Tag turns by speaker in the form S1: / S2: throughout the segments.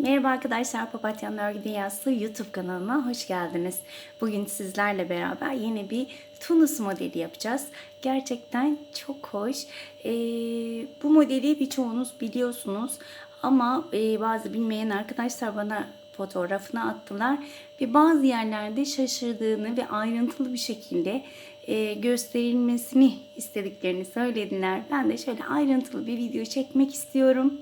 S1: Merhaba arkadaşlar, Papatyanın Örgü Dünyası YouTube kanalıma hoş geldiniz. Bugün sizlerle beraber yeni bir Tunus modeli yapacağız. Gerçekten çok hoş. Ee, bu modeli birçoğunuz biliyorsunuz ama e, bazı bilmeyen arkadaşlar bana fotoğrafını attılar ve bazı yerlerde şaşırdığını ve ayrıntılı bir şekilde e, gösterilmesini istediklerini söylediler. Ben de şöyle ayrıntılı bir video çekmek istiyorum.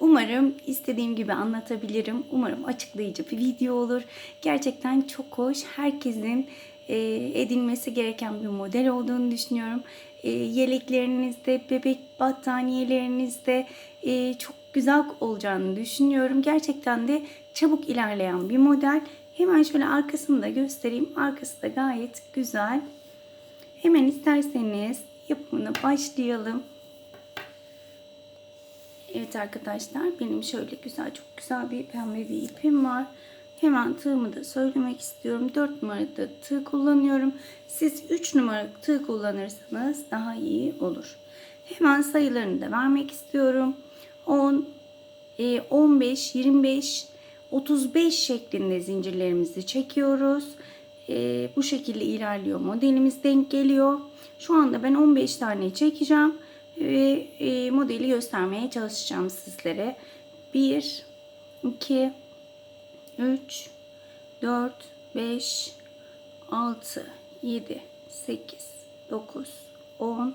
S1: Umarım istediğim gibi anlatabilirim. Umarım açıklayıcı bir video olur. Gerçekten çok hoş. Herkesin e, edinmesi gereken bir model olduğunu düşünüyorum. E, yeleklerinizde, bebek battaniyelerinizde e, çok güzel olacağını düşünüyorum. Gerçekten de çabuk ilerleyen bir model. Hemen şöyle arkasını da göstereyim. Arkası da gayet güzel. Hemen isterseniz yapımına başlayalım. Evet arkadaşlar benim şöyle güzel çok güzel bir pembe bir ipim var. Hemen tığımı da söylemek istiyorum. 4 numarada tığ kullanıyorum. Siz 3 numaralı tığ kullanırsanız daha iyi olur. Hemen sayılarını da vermek istiyorum. 10, 15, 25, 35 şeklinde zincirlerimizi çekiyoruz. E, bu şekilde ilerliyor modelimiz denk geliyor. Şu anda ben 15 tane çekeceğim ve e, modeli göstermeye çalışacağım sizlere. 1 2 3 4 5 6 7 8 9 10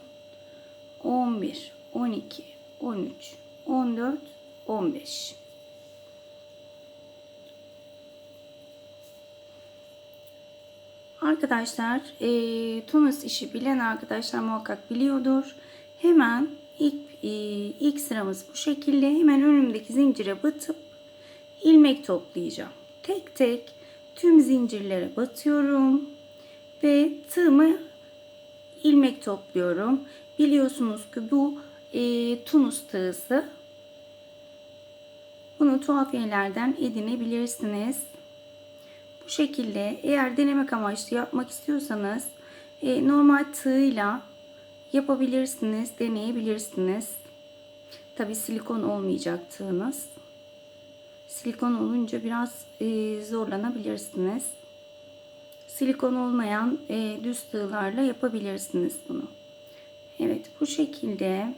S1: 11 12 13 14 15 Arkadaşlar, e, Tunus işi bilen arkadaşlar muhakkak biliyordur. Hemen ilk e, ilk sıramız bu şekilde. Hemen önümdeki zincire batıp ilmek toplayacağım. Tek tek tüm zincirlere batıyorum ve tığımı ilmek topluyorum. Biliyorsunuz ki bu e, Tunus tığısı. Bunu tuhafiyelerden edinebilirsiniz. Bu şekilde eğer denemek amaçlı yapmak istiyorsanız e, normal tığıyla yapabilirsiniz, deneyebilirsiniz. Tabi silikon olmayacak tığınız. Silikon olunca biraz e, zorlanabilirsiniz. Silikon olmayan e, düz tığlarla yapabilirsiniz bunu. Evet bu şekilde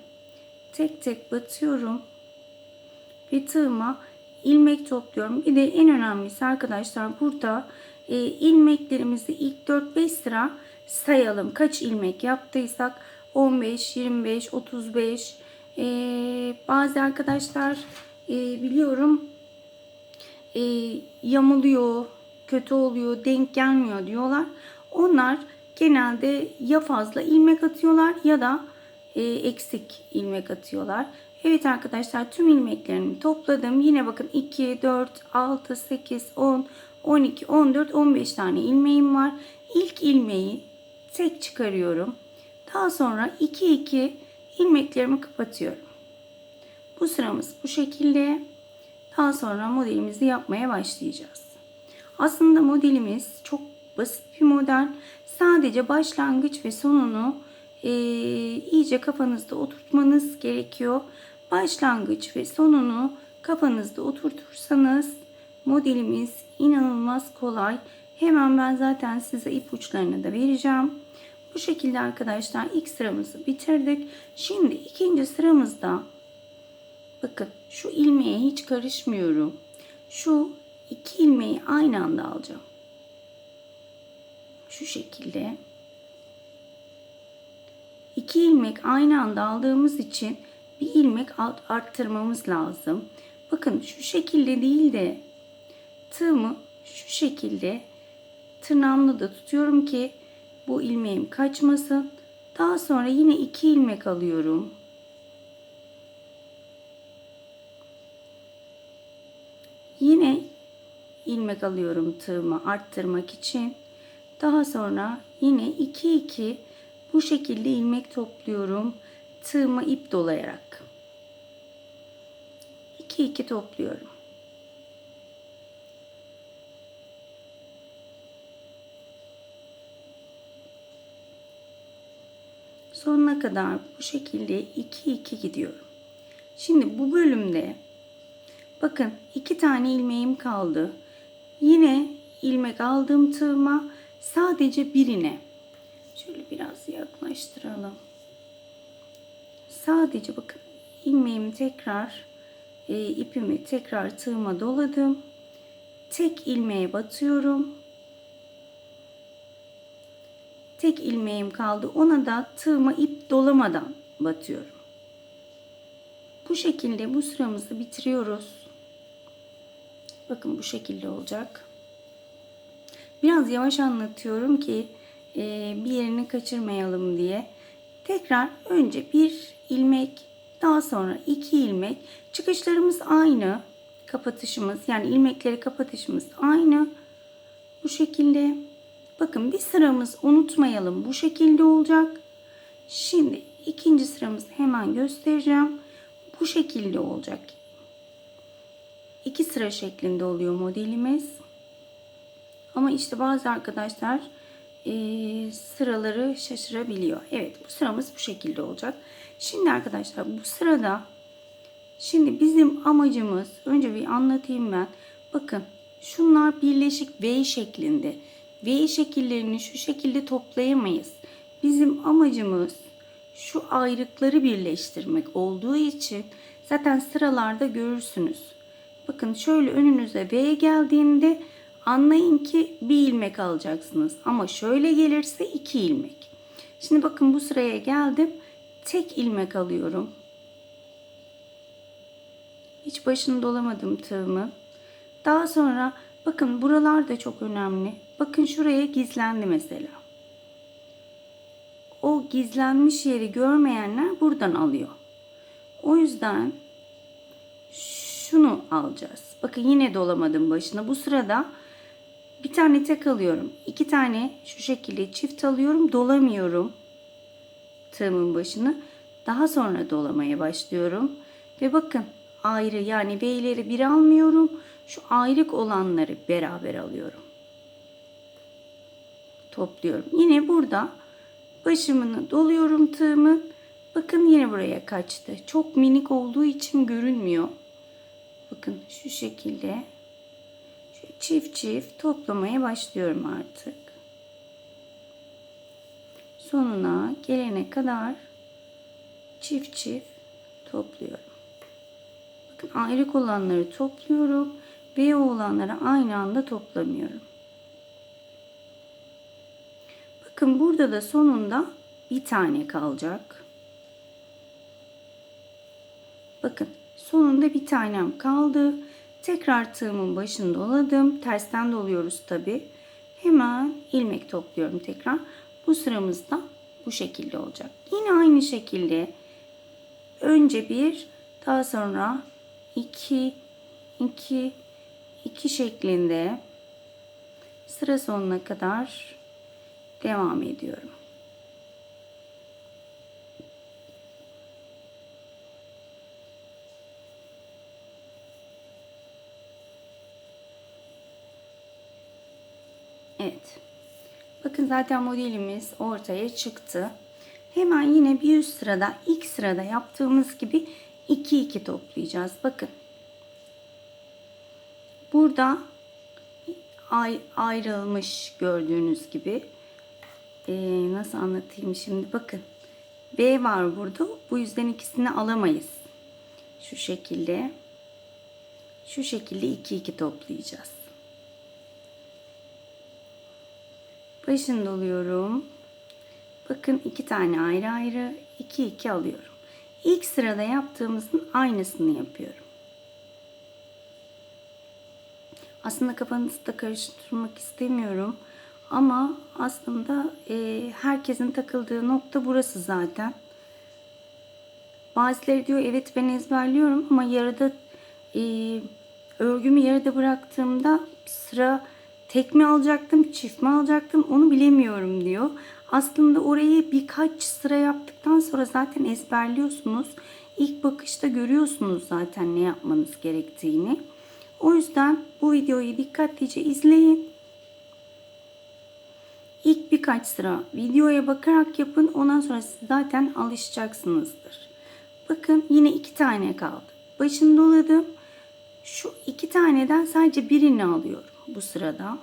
S1: tek tek batıyorum ve tığıma ilmek topluyorum. Bir de en önemlisi arkadaşlar burada e, ilmeklerimizi ilk 4-5 sıra sayalım. Kaç ilmek yaptıysak 15, 25, 35 e, bazı arkadaşlar e, biliyorum e, yamuluyor, kötü oluyor, denk gelmiyor diyorlar. Onlar genelde ya fazla ilmek atıyorlar ya da e, eksik ilmek atıyorlar. Evet arkadaşlar tüm ilmeklerimi topladım. Yine bakın 2, 4, 6, 8, 10, 12, 14, 15 tane ilmeğim var. İlk ilmeği tek çıkarıyorum. Daha sonra 2 2 ilmeklerimi kapatıyorum. Bu sıramız bu şekilde. Daha sonra modelimizi yapmaya başlayacağız. Aslında modelimiz çok basit bir model. Sadece başlangıç ve sonunu e, iyice kafanızda oturtmanız gerekiyor. Başlangıç ve sonunu kafanızda oturtursanız modelimiz inanılmaz kolay. Hemen ben zaten size ipuçlarını da vereceğim. Bu şekilde arkadaşlar ilk sıramızı bitirdik. Şimdi ikinci sıramızda bakın şu ilmeğe hiç karışmıyorum. Şu iki ilmeği aynı anda alacağım. Şu şekilde. İki ilmek aynı anda aldığımız için bir ilmek arttırmamız lazım. Bakın şu şekilde değil de tığımı şu şekilde tırnağımla da tutuyorum ki bu ilmeğim kaçmasın. Daha sonra yine iki ilmek alıyorum. Yine ilmek alıyorum tığımı arttırmak için. Daha sonra yine 2 2 bu şekilde ilmek topluyorum. Tığıma ip dolayarak. 2 2 topluyorum. Sonuna kadar bu şekilde 2 2 gidiyorum. Şimdi bu bölümde Bakın iki tane ilmeğim kaldı. Yine ilmek aldığım tığıma sadece birine. Şöyle biraz yaklaştıralım. Sadece bakın ilmeğimi tekrar e, ipimi tekrar tığıma doladım. Tek ilmeğe batıyorum. Tek ilmeğim kaldı. Ona da tığıma ip dolamadan batıyorum. Bu şekilde bu sıramızı bitiriyoruz. Bakın bu şekilde olacak. Biraz yavaş anlatıyorum ki e, bir yerini kaçırmayalım diye. Tekrar önce bir ilmek, daha sonra iki ilmek. Çıkışlarımız aynı. Kapatışımız yani ilmekleri kapatışımız aynı. Bu şekilde. Bakın bir sıramız unutmayalım. Bu şekilde olacak. Şimdi ikinci sıramızı hemen göstereceğim. Bu şekilde olacak. İki sıra şeklinde oluyor modelimiz. Ama işte bazı arkadaşlar e, sıraları şaşırabiliyor. Evet bu sıramız bu şekilde olacak. Şimdi arkadaşlar bu sırada şimdi bizim amacımız önce bir anlatayım ben. Bakın şunlar birleşik V şeklinde. V şekillerini şu şekilde toplayamayız. Bizim amacımız şu ayrıkları birleştirmek olduğu için zaten sıralarda görürsünüz. Bakın şöyle önünüze V geldiğinde anlayın ki bir ilmek alacaksınız. Ama şöyle gelirse iki ilmek. Şimdi bakın bu sıraya geldim. Tek ilmek alıyorum. Hiç başını dolamadım tığımı. Daha sonra bakın buralar da çok önemli. Bakın şuraya gizlendi mesela. O gizlenmiş yeri görmeyenler buradan alıyor. O yüzden şunu alacağız. Bakın yine dolamadım başına. Bu sırada bir tane tek alıyorum. iki tane şu şekilde çift alıyorum. Dolamıyorum tığımın başını. Daha sonra dolamaya başlıyorum. Ve bakın ayrı yani V'leri bir almıyorum. Şu ayrık olanları beraber alıyorum. Topluyorum. Yine burada başımını doluyorum tığımın. Bakın yine buraya kaçtı. Çok minik olduğu için görünmüyor. Bakın şu şekilde çift çift toplamaya başlıyorum artık. Sonuna gelene kadar çift çift topluyorum. Bakın ayrık olanları topluyorum ve olanları aynı anda toplamıyorum. Bakın burada da sonunda bir tane kalacak. Bakın sonunda bir tanem kaldı. Tekrar tığımın başını doladım. Tersten doluyoruz tabi. Hemen ilmek topluyorum tekrar. Bu sıramızda bu şekilde olacak. Yine aynı şekilde önce bir daha sonra iki iki iki şeklinde sıra sonuna kadar devam ediyorum. Evet. Bakın zaten modelimiz ortaya çıktı. Hemen yine bir üst sırada ilk sırada yaptığımız gibi 2 2 toplayacağız. Bakın. Burada ay ayrılmış gördüğünüz gibi. Ee, nasıl anlatayım şimdi bakın. B var burada. Bu yüzden ikisini alamayız. Şu şekilde. Şu şekilde 2 2 toplayacağız. Başını doluyorum. Bakın iki tane ayrı ayrı iki iki alıyorum. İlk sırada yaptığımızın aynısını yapıyorum. Aslında kafanızı da karıştırmak istemiyorum. Ama aslında e, herkesin takıldığı nokta burası zaten. Bazıları diyor evet ben ezberliyorum ama yarıda e, örgümü yarıda bıraktığımda sıra tek mi alacaktım, çift mi alacaktım onu bilemiyorum diyor. Aslında orayı birkaç sıra yaptıktan sonra zaten ezberliyorsunuz. İlk bakışta görüyorsunuz zaten ne yapmanız gerektiğini. O yüzden bu videoyu dikkatlice izleyin. Birkaç sıra videoya bakarak yapın. Ondan sonra siz zaten alışacaksınızdır. Bakın yine iki tane kaldı. Başını doladım. Şu iki taneden sadece birini alıyorum bu sırada.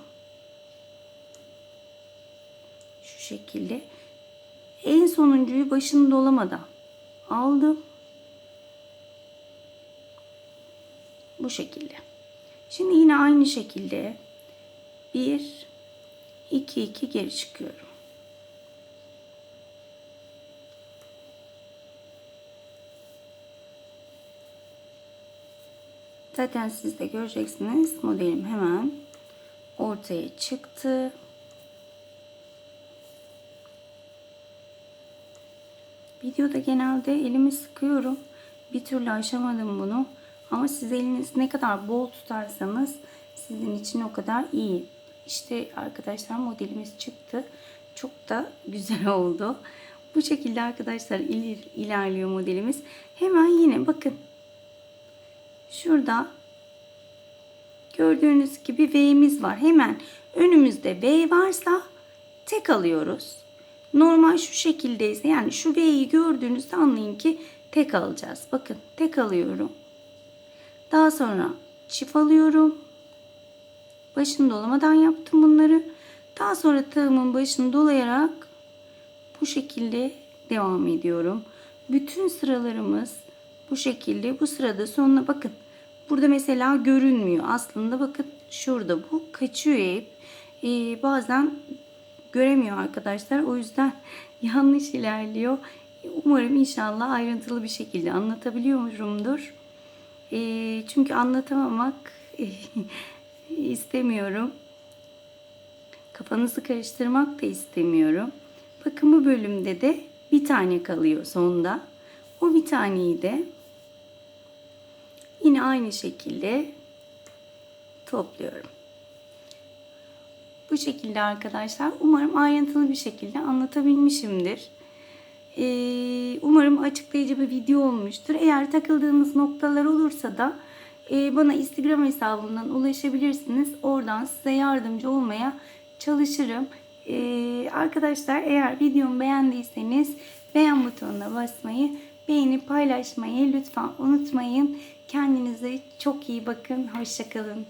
S1: Şu şekilde. En sonuncuyu başını dolamadan aldım. Bu şekilde. Şimdi yine aynı şekilde 1 2 2 geri çıkıyorum. Zaten siz de göreceksiniz. Modelim hemen ortaya çıktı. Videoda genelde elimi sıkıyorum. Bir türlü aşamadım bunu. Ama siz eliniz ne kadar bol tutarsanız sizin için o kadar iyi. İşte arkadaşlar modelimiz çıktı. Çok da güzel oldu. Bu şekilde arkadaşlar iler, ilerliyor modelimiz. Hemen yine bakın. Şurada gördüğünüz gibi V'miz var. Hemen önümüzde V varsa tek alıyoruz. Normal şu şekildeyse yani şu V'yi gördüğünüzde anlayın ki tek alacağız. Bakın tek alıyorum. Daha sonra çift alıyorum. Başını dolamadan yaptım bunları. Daha sonra tığımın başını dolayarak bu şekilde devam ediyorum. Bütün sıralarımız bu şekilde. Bu sırada sonuna bakın. Burada mesela görünmüyor. Aslında bakın şurada bu kaçıyor hep. Ee, bazen göremiyor arkadaşlar. O yüzden yanlış ilerliyor. Umarım inşallah ayrıntılı bir şekilde anlatabiliyorumdur. Ee, çünkü anlatamamak istemiyorum. Kafanızı karıştırmak da istemiyorum. Bakın bu bölümde de bir tane kalıyor sonda. O bir taneyi de yine aynı şekilde topluyorum. Bu şekilde arkadaşlar. Umarım ayrıntılı bir şekilde anlatabilmişimdir. Ee, umarım açıklayıcı bir video olmuştur. Eğer takıldığınız noktalar olursa da bana Instagram hesabımdan ulaşabilirsiniz. Oradan size yardımcı olmaya çalışırım. Ee, arkadaşlar eğer videomu beğendiyseniz beğen butonuna basmayı, beğenip paylaşmayı lütfen unutmayın. Kendinize çok iyi bakın. Hoşçakalın.